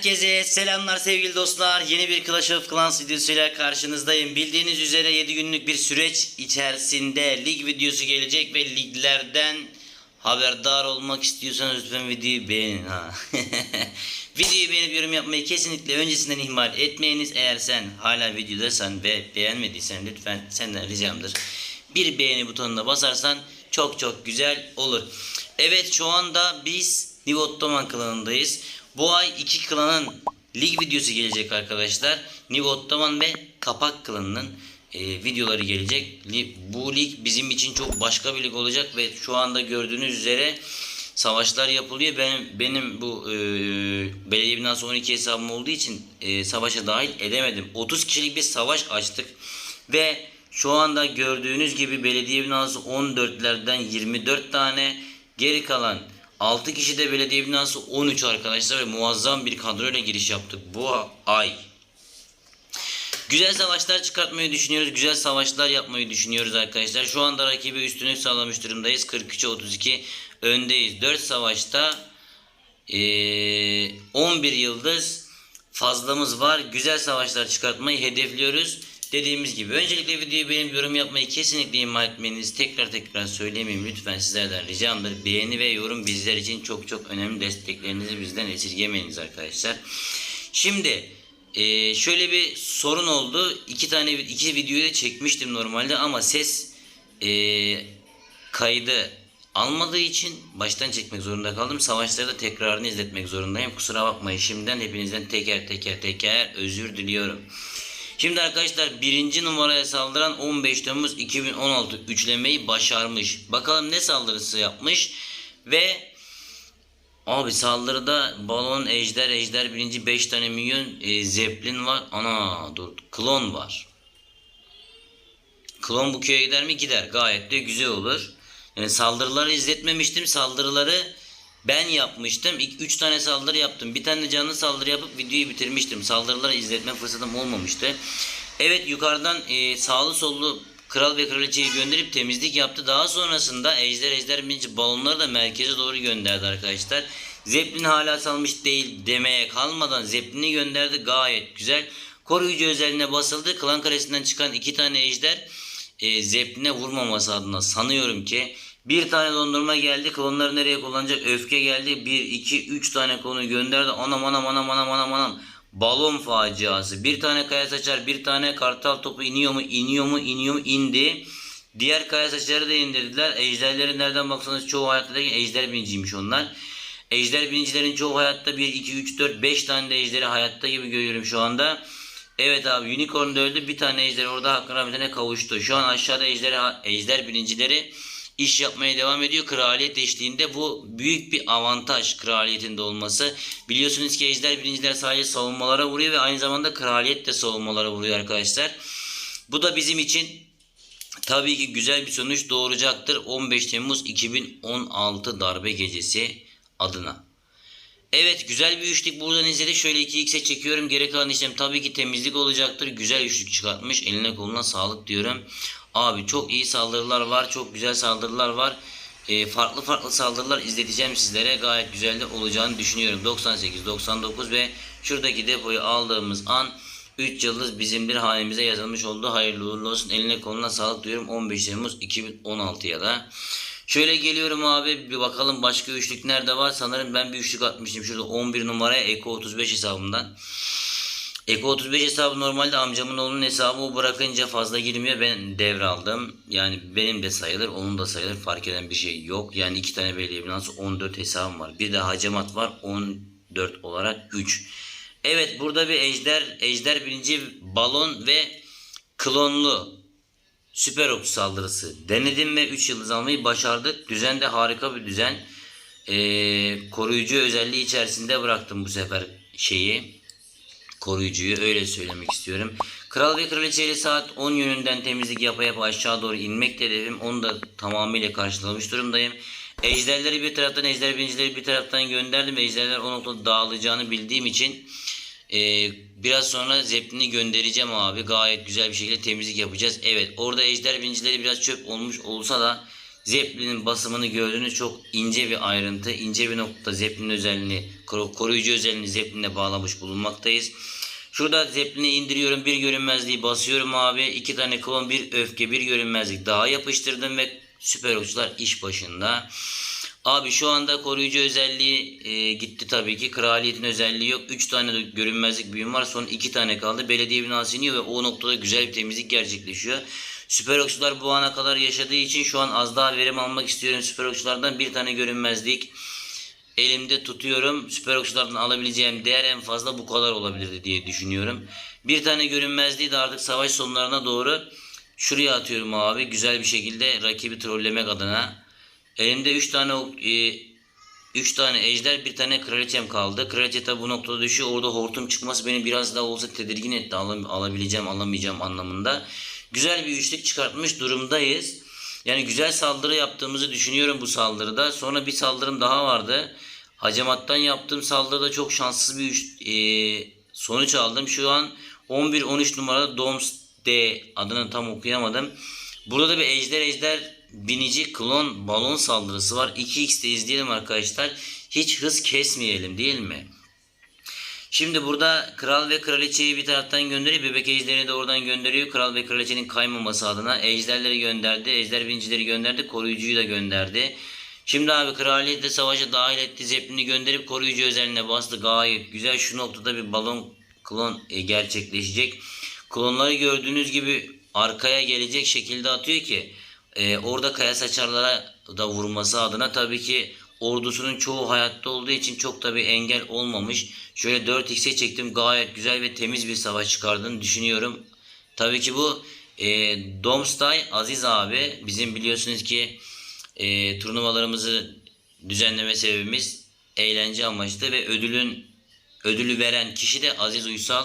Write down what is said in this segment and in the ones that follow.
Herkese selamlar sevgili dostlar. Yeni bir Clash of Clans videosuyla karşınızdayım. Bildiğiniz üzere 7 günlük bir süreç içerisinde lig videosu gelecek ve liglerden haberdar olmak istiyorsanız lütfen videoyu beğenin ha. videoyu beğenip yorum yapmayı kesinlikle öncesinden ihmal etmeyiniz. Eğer sen hala videodaysan ve beğenmediysen lütfen senden ricamdır. Bir beğeni butonuna basarsan çok çok güzel olur. Evet şu anda biz New Ottoman klanındayız. Bu ay iki klanın lig videosu gelecek arkadaşlar. New Ottoman ve Kapak klanının e, videoları gelecek. Bu lig bizim için çok başka bir lig olacak ve şu anda gördüğünüz üzere savaşlar yapılıyor. Benim benim bu e, belediye binası 12 hesabım olduğu için e, savaşa dahil edemedim. 30 kişilik bir savaş açtık ve şu anda gördüğünüz gibi belediye binası 14'lerden 24 tane geri kalan 6 kişi de belediye binası 13 arkadaşlar ve muazzam bir kadroyla giriş yaptık bu ay. Güzel savaşlar çıkartmayı düşünüyoruz. Güzel savaşlar yapmayı düşünüyoruz arkadaşlar. Şu anda rakibe üstünlük sağlamış durumdayız. 43'e 32 öndeyiz. 4 savaşta eee, 11 yıldız fazlamız var. Güzel savaşlar çıkartmayı hedefliyoruz. Dediğimiz gibi öncelikle videoyu beğenip yorum yapmayı kesinlikle ihmal etmeyiniz. Tekrar tekrar söylemeyeyim lütfen sizlerden ricamdır. Beğeni ve yorum bizler için çok çok önemli. Desteklerinizi bizden esirgemeyiniz arkadaşlar. Şimdi eee, şöyle bir sorun oldu. İki tane iki videoyu da çekmiştim normalde ama ses eee, kaydı almadığı için baştan çekmek zorunda kaldım. Savaşları da tekrarını izletmek zorundayım. Kusura bakmayın şimdiden hepinizden teker teker teker özür diliyorum. Şimdi arkadaşlar birinci numaraya saldıran 15 Temmuz 2016 üçlemeyi başarmış. Bakalım ne saldırısı yapmış ve Abi saldırıda balon, ejder, ejder birinci 5 tane milyon e, zeplin var. Ana dur klon var. Klon bu köye gider mi? Gider. Gayet de güzel olur. Yani saldırıları izletmemiştim. Saldırıları ben yapmıştım. İlk 3 tane saldırı yaptım. Bir tane canlı saldırı yapıp videoyu bitirmiştim. Saldırıları izletme fırsatım olmamıştı. Evet yukarıdan e, sağlı sollu kral ve kraliçeyi gönderip temizlik yaptı. Daha sonrasında ejder ejder birinci balonları da merkeze doğru gönderdi arkadaşlar. Zeppelin hala salmış değil demeye kalmadan Zeppelin'i gönderdi. Gayet güzel. Koruyucu özelliğine basıldı. Klan karesinden çıkan iki tane ejder e, Zeppelin'e vurmaması adına sanıyorum ki bir tane dondurma geldi. Klonları nereye kullanacak? Öfke geldi. 1, 2, 3 tane konu gönderdi. Anam anam anam anam anam anam. Balon faciası. Bir tane kaya saçar, bir tane kartal topu iniyor mu, iniyor mu, iniyor mu, indi. Diğer kaya saçları da indirdiler. Ejderlerin nereden baksanız çoğu hayatta değil, ejder biniciymiş onlar. Ejder binicilerin çoğu hayatta 1, 2, 3, 4, 5 tane de ejderi hayatta gibi görüyorum şu anda. Evet abi unicorn da öldü. Bir tane ejder orada hakkın rahmetine kavuştu. Şu an aşağıda ejder, ejder birincileri iş yapmaya devam ediyor. Kraliyet eşliğinde bu büyük bir avantaj kraliyetinde olması. Biliyorsunuz ki ejder birinciler sadece savunmalara vuruyor ve aynı zamanda kraliyet de savunmalara vuruyor arkadaşlar. Bu da bizim için tabii ki güzel bir sonuç doğuracaktır. 15 Temmuz 2016 darbe gecesi adına. Evet güzel bir üçlük buradan izledik. Şöyle 2x'e çekiyorum. Geri kalan işlem tabii ki temizlik olacaktır. Güzel üçlük çıkartmış. Eline koluna sağlık diyorum. Abi çok iyi saldırılar var. Çok güzel saldırılar var. Ee, farklı farklı saldırılar izleteceğim sizlere. Gayet güzel de olacağını düşünüyorum. 98, 99 ve şuradaki depoyu aldığımız an 3 yıldız bizimdir hanemize yazılmış oldu. Hayırlı uğurlu olsun. Eline koluna sağlık diyorum. 15 Temmuz 2016'ya da. Şöyle geliyorum abi bir bakalım başka üçlük nerede var. Sanırım ben bir üçlük atmıştım. Şurada 11 numaraya Eko 35 hesabımdan. Eko 35 hesabı normalde amcamın oğlunun hesabı o bırakınca fazla girmiyor. Ben devraldım. Yani benim de sayılır, onun da sayılır. Fark eden bir şey yok. Yani iki tane belediye binası 14 hesabım var. Bir de hacamat var 14 olarak 3. Evet burada bir ejder, ejder birinci balon ve klonlu Süper Ops saldırısı denedim ve 3 yıldız almayı başardık. Düzen de harika bir düzen. Ee, koruyucu özelliği içerisinde bıraktım bu sefer şeyi. Koruyucuyu öyle söylemek istiyorum. Kral ve kraliçe ile saat 10 yönünden temizlik yapa yapa aşağı doğru inmek hedefim. Onu da tamamıyla karşılamış durumdayım. Ejderleri bir taraftan, ejder bincileri bir taraftan gönderdim. Ejderler o noktada dağılacağını bildiğim için ee, biraz sonra zeplini göndereceğim abi. Gayet güzel bir şekilde temizlik yapacağız. Evet orada ejder bincileri biraz çöp olmuş olsa da Zeppelin'in basımını gördüğünüz çok ince bir ayrıntı, ince bir nokta Zeppelin'in özelliğini, koru- koruyucu özelliğini Zeppelin'e bağlamış bulunmaktayız. Şurada Zeppelin'i indiriyorum, bir görünmezliği basıyorum abi. iki tane klon, bir öfke, bir görünmezlik daha yapıştırdım ve süper okçular iş başında. Abi şu anda koruyucu özelliği e, gitti tabii ki. Kraliyetin özelliği yok. 3 tane görünmezlik büyüm var. Son 2 tane kaldı. Belediye binası iniyor ve o noktada güzel bir temizlik gerçekleşiyor. Süper okçular bu ana kadar yaşadığı için şu an az daha verim almak istiyorum. Süper okçulardan bir tane görünmezlik elimde tutuyorum. Süper okçulardan alabileceğim değer en fazla bu kadar olabilirdi diye düşünüyorum. Bir tane görünmezliği de artık savaş sonlarına doğru şuraya atıyorum abi. Güzel bir şekilde rakibi trollemek adına. Elimde 3 tane ok- e, 3 tane ejder, bir tane kraliçem kaldı. Kraliçe tabi bu noktada düşüyor. Orada hortum çıkması beni biraz daha olsa tedirgin etti. Alabileceğim, alamayacağım anlamında. Güzel bir üçlük çıkartmış durumdayız. Yani güzel saldırı yaptığımızı düşünüyorum bu saldırıda. Sonra bir saldırım daha vardı. Hacamattan yaptığım saldırıda çok şanssız bir üç- e, sonuç aldım. Şu an 11-13 numarada Doms D adını tam okuyamadım. Burada da bir ejder ejder binici klon balon saldırısı var. 2x'te izleyelim arkadaşlar. Hiç hız kesmeyelim değil mi? Şimdi burada kral ve kraliçeyi bir taraftan gönderiyor. Bebek ejderini de oradan gönderiyor. Kral ve kraliçenin kaymaması adına ejderleri gönderdi. Ejder binicileri gönderdi. Koruyucuyu da gönderdi. Şimdi abi kraliyet de savaşa dahil etti. Zeppelin'i gönderip koruyucu özeline bastı. Gayet güzel. Şu noktada bir balon klon e, gerçekleşecek. Klonları gördüğünüz gibi arkaya gelecek şekilde atıyor ki e, orada kaya saçarlara da vurması adına tabii ki ordusunun çoğu hayatta olduğu için çok da bir engel olmamış. Şöyle 4x'e çektim gayet güzel ve temiz bir savaş çıkardığını düşünüyorum. Tabii ki bu e, Domstay Aziz abi bizim biliyorsunuz ki e, turnuvalarımızı düzenleme sebebimiz eğlence amaçlı ve ödülün ödülü veren kişi de Aziz Uysal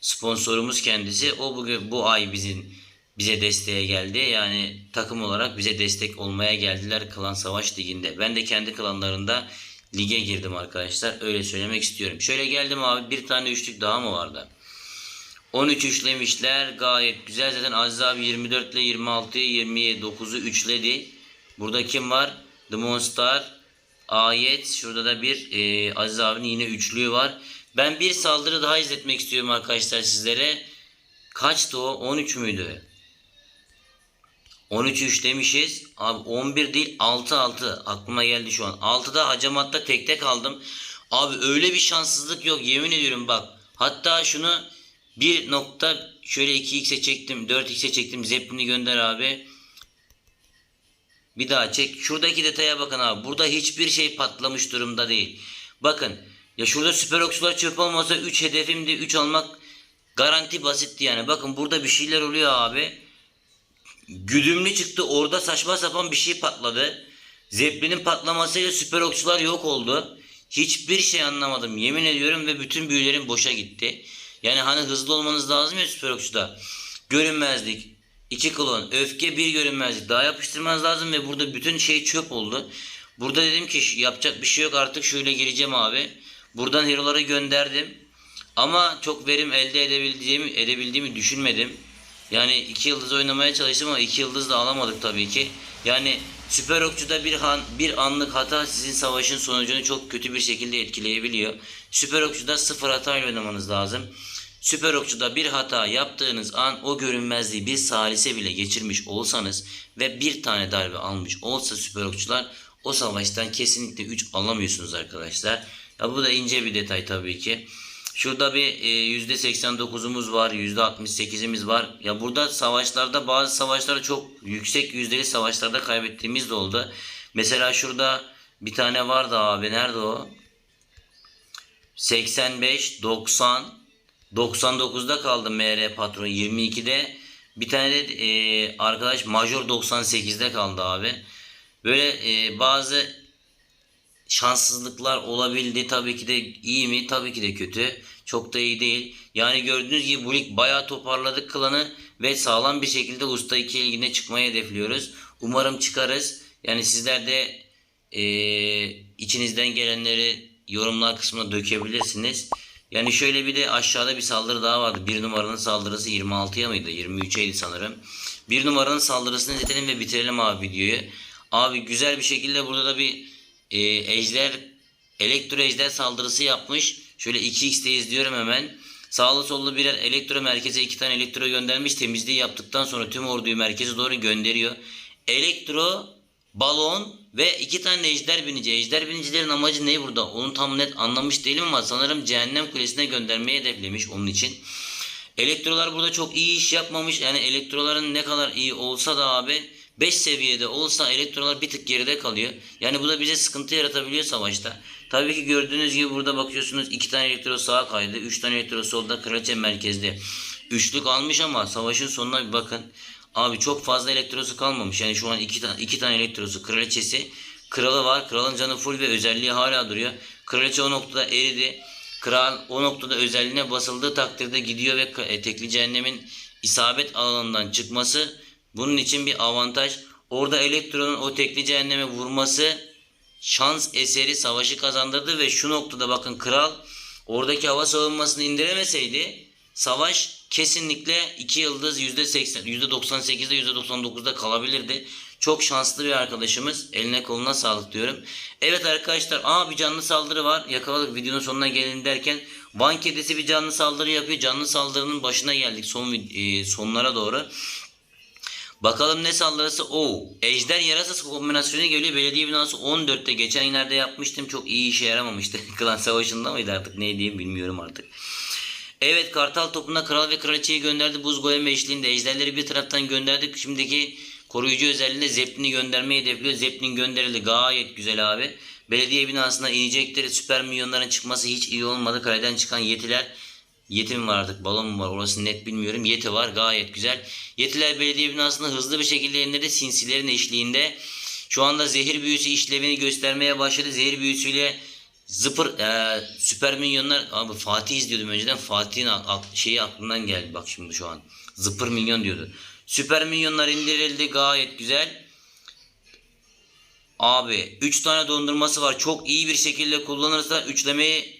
sponsorumuz kendisi. O bugün bu ay bizim bize desteğe geldi. Yani takım olarak bize destek olmaya geldiler Klan Savaş Ligi'nde. Ben de kendi klanlarında lige girdim arkadaşlar. Öyle söylemek istiyorum. Şöyle geldim abi bir tane üçlük daha mı vardı? 13 üçlemişler. Gayet güzel. Zaten Aziz abi 24 ile 26'yı 29'u üçledi. Burada kim var? The Monster. Ayet. Şurada da bir e, Aziz abinin yine üçlüğü var. Ben bir saldırı daha izletmek istiyorum arkadaşlar sizlere. Kaçtı o? 13 müydü? 13 3 demişiz. Abi 11 değil 6 6 aklıma geldi şu an. 6'da hacamatta tekte kaldım. Abi öyle bir şanssızlık yok yemin ediyorum bak. Hatta şunu bir nokta şöyle 2x'e çektim 4x'e çektim Zeppelin'i gönder abi. Bir daha çek. Şuradaki detaya bakın abi. Burada hiçbir şey patlamış durumda değil. Bakın ya şurada süper okçular çöp olmasa 3 hedefimdi 3 almak garanti basitti yani. Bakın burada bir şeyler oluyor abi. Güdümlü çıktı. Orada saçma sapan bir şey patladı. Zeppelin'in patlamasıyla süper okçular yok oldu. Hiçbir şey anlamadım. Yemin ediyorum ve bütün büyülerim boşa gitti. Yani hani hızlı olmanız lazım ya süper okçuda. Görünmezlik. iki klon. Öfke bir görünmezlik. Daha yapıştırmanız lazım ve burada bütün şey çöp oldu. Burada dedim ki "Ş- yapacak bir şey yok artık şöyle gireceğim abi. Buradan hero'ları gönderdim. Ama çok verim elde edebildiğimi, edebildiğimi düşünmedim. Yani iki yıldız oynamaya çalıştım ama iki yıldız da alamadık tabii ki. Yani süper okçuda bir han, bir anlık hata sizin savaşın sonucunu çok kötü bir şekilde etkileyebiliyor. Süper okçuda sıfır hatayla oynamanız lazım. Süper okçuda bir hata yaptığınız an o görünmezliği bir salise bile geçirmiş olsanız ve bir tane darbe almış olsa süper okçular o savaştan kesinlikle 3 alamıyorsunuz arkadaşlar. Ya bu da ince bir detay tabii ki. Şurada bir e, %89'umuz var, %68'imiz var. Ya burada savaşlarda bazı savaşlarda çok yüksek yüzdeli savaşlarda kaybettiğimiz de oldu. Mesela şurada bir tane vardı abi. Nerede o? 85, 90, 99'da kaldı MR patron 22'de. Bir tane de e, arkadaş Major 98'de kaldı abi. Böyle e, bazı şanssızlıklar olabildi. Tabii ki de iyi mi? Tabii ki de kötü. Çok da iyi değil. Yani gördüğünüz gibi bu lig bayağı toparladık klanı ve sağlam bir şekilde Usta 2 ligine çıkmayı hedefliyoruz. Umarım çıkarız. Yani sizler de eee, içinizden gelenleri yorumlar kısmına dökebilirsiniz. Yani şöyle bir de aşağıda bir saldırı daha vardı. Bir numaranın saldırısı 26'ya mıydı? 23'eydi sanırım. Bir numaranın saldırısını izletelim ve bitirelim abi videoyu. Abi güzel bir şekilde burada da bir e, ejder elektro ejder saldırısı yapmış. Şöyle 2x'te izliyorum hemen. Sağlı sollu birer elektro merkeze iki tane elektro göndermiş. Temizliği yaptıktan sonra tüm orduyu merkeze doğru gönderiyor. Elektro, balon ve iki tane ejder binici. Ejder binicilerin amacı ne burada? Onu tam net anlamış değilim ama sanırım cehennem kulesine göndermeyi hedeflemiş onun için. Elektrolar burada çok iyi iş yapmamış. Yani elektroların ne kadar iyi olsa da abi 5 seviyede olsa elektrolar bir tık geride kalıyor. Yani bu da bize sıkıntı yaratabiliyor savaşta. Tabii ki gördüğünüz gibi burada bakıyorsunuz 2 tane elektro sağa kaydı. 3 tane elektro solda kraliçe merkezde. Üçlük almış ama savaşın sonuna bir bakın. Abi çok fazla elektrosu kalmamış. Yani şu an 2 tane, iki tane elektrosu kraliçesi. Kralı var. Kralın canı full ve özelliği hala duruyor. Kraliçe o noktada eridi. Kral o noktada özelliğine basıldığı takdirde gidiyor ve e, tekli cehennemin isabet alanından çıkması bunun için bir avantaj. Orada elektronun o tekli cehenneme vurması şans eseri savaşı kazandırdı ve şu noktada bakın kral oradaki hava savunmasını indiremeseydi savaş kesinlikle 2 yıldız %80, %98'de %99'da kalabilirdi. Çok şanslı bir arkadaşımız. Eline koluna sağlık diyorum. Evet arkadaşlar aa bir canlı saldırı var. Yakaladık videonun sonuna gelin derken Van kedisi bir canlı saldırı yapıyor. Canlı saldırının başına geldik son e, sonlara doğru. Bakalım ne saldırısı? Oo, Ejder yarasası kombinasyonu geliyor. Belediye binası 14'te geçen günlerde yapmıştım. Çok iyi işe yaramamıştı. Klan savaşında mıydı artık neydi bilmiyorum artık. Evet Kartal topuna kral ve kraliçeyi gönderdi. Buz golem eşliğinde ejderleri bir taraftan gönderdik. Şimdiki koruyucu özelliğinde Zeppelin'i göndermeyi hedefliyor. Zeppelin gönderildi. Gayet güzel abi. Belediye binasına inecekleri süper milyonların çıkması hiç iyi olmadı. Kaleden çıkan yetiler Yeti mi var artık balon mu var orası net bilmiyorum. Yeti var gayet güzel. Yetiler belediye binasında hızlı bir şekilde indirdi sinsilerin eşliğinde. Şu anda zehir büyüsü işlevini göstermeye başladı. Zehir büyüsüyle zıpır e, süper milyonlar abi Fatih izliyordum önceden. Fatih'in şeyi aklımdan geldi bak şimdi şu an. Zıpır milyon diyordu. Süper milyonlar indirildi gayet güzel. Abi 3 tane dondurması var. Çok iyi bir şekilde kullanırsa üçlemeyi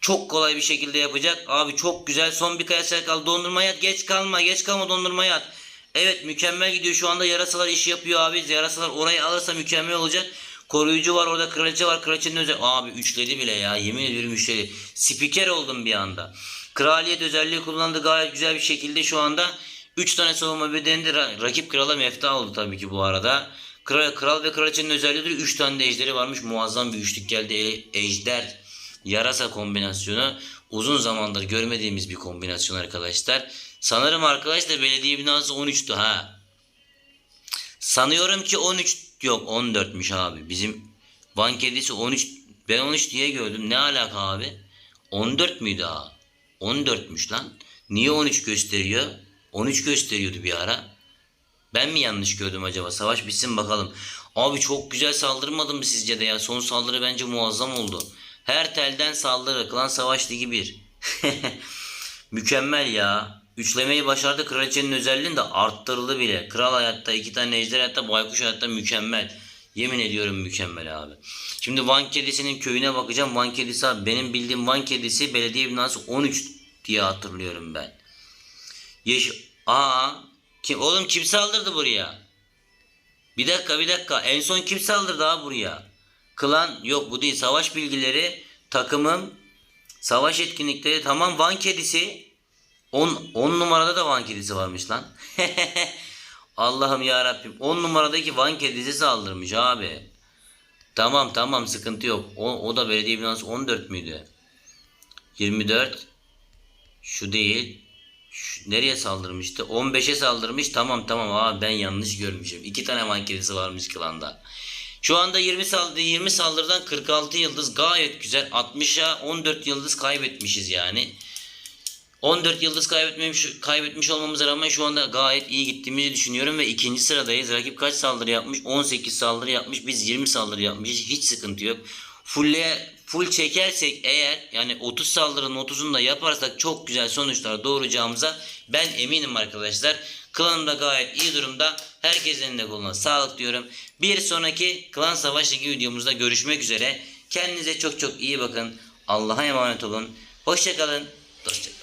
çok kolay bir şekilde yapacak. Abi çok güzel. Son bir kayasel kaldı. Dondurmaya at. Geç kalma. Geç kalma dondurmaya at. Evet mükemmel gidiyor. Şu anda yarasalar iş yapıyor abi. Yarasalar orayı alırsa mükemmel olacak. Koruyucu var orada kraliçe var. Kraliçenin özel... Abi üçledi bile ya. Yemin ediyorum üçledi. Spiker oldum bir anda. Kraliyet özelliği kullandı gayet güzel bir şekilde şu anda. 3 tane savunma bedeninde ra- rakip krala mefta oldu tabii ki bu arada. Kral, kral ve kraliçenin özelliği 3 tane de ejderi varmış. Muazzam bir üçlük geldi. E- ejder yarasa kombinasyonu uzun zamandır görmediğimiz bir kombinasyon arkadaşlar. Sanırım arkadaşlar belediye binası 13'tü ha. Sanıyorum ki 13 yok 14'müş abi. Bizim Van kedisi 13 ben 13 diye gördüm. Ne alaka abi? 14 müydü ha? 14'müş lan. Niye 13 gösteriyor? 13 gösteriyordu bir ara. Ben mi yanlış gördüm acaba? Savaş bitsin bakalım. Abi çok güzel saldırmadı mı sizce de ya? Son saldırı bence muazzam oldu. Her telden saldırı. Klan Savaş Ligi 1. Mükemmel ya. Üçlemeyi başardı. Kraliçenin özelliğini de arttırıldı bile. Kral hayatta, iki tane ejder hayatta, baykuş hayatta mükemmel. Yemin ediyorum mükemmel abi. Şimdi Van Kedisi'nin köyüne bakacağım. Van Kedisi abi. Benim bildiğim Van Kedisi belediye binası 13 diye hatırlıyorum ben. Yeş Aa, kim oğlum kim saldırdı buraya? Bir dakika bir dakika. En son kim saldırdı abi buraya? Klan yok bu değil. Savaş bilgileri takımım savaş etkinlikleri tamam Van kedisi 10 10 numarada da Van kedisi varmış lan. Allah'ım ya Rabbim 10 numaradaki Van kedisi saldırmış abi. Tamam tamam sıkıntı yok. O, o da belediye binası 14 müydü? 24 şu değil. Şu, nereye saldırmıştı? 15'e saldırmış. Tamam tamam abi ben yanlış görmüşüm. İki tane Van kedisi varmış klanda. Şu anda 20 saldırı 20 saldırıdan 46 yıldız gayet güzel. 60'a 14 yıldız kaybetmişiz yani. 14 yıldız kaybetmemiş, kaybetmiş olmamıza rağmen şu anda gayet iyi gittiğimizi düşünüyorum ve ikinci sıradayız. Rakip kaç saldırı yapmış? 18 saldırı yapmış. Biz 20 saldırı yapmışız. Hiç sıkıntı yok. Full'e full çekersek eğer yani 30 saldırının 30'unu da yaparsak çok güzel sonuçlar doğuracağımıza ben eminim arkadaşlar. Klanım da gayet iyi durumda. Herkesin elinde koluna sağlık diyorum. Bir sonraki klan savaş ligi videomuzda görüşmek üzere. Kendinize çok çok iyi bakın. Allah'a emanet olun. Hoşçakalın. Dostçakalın.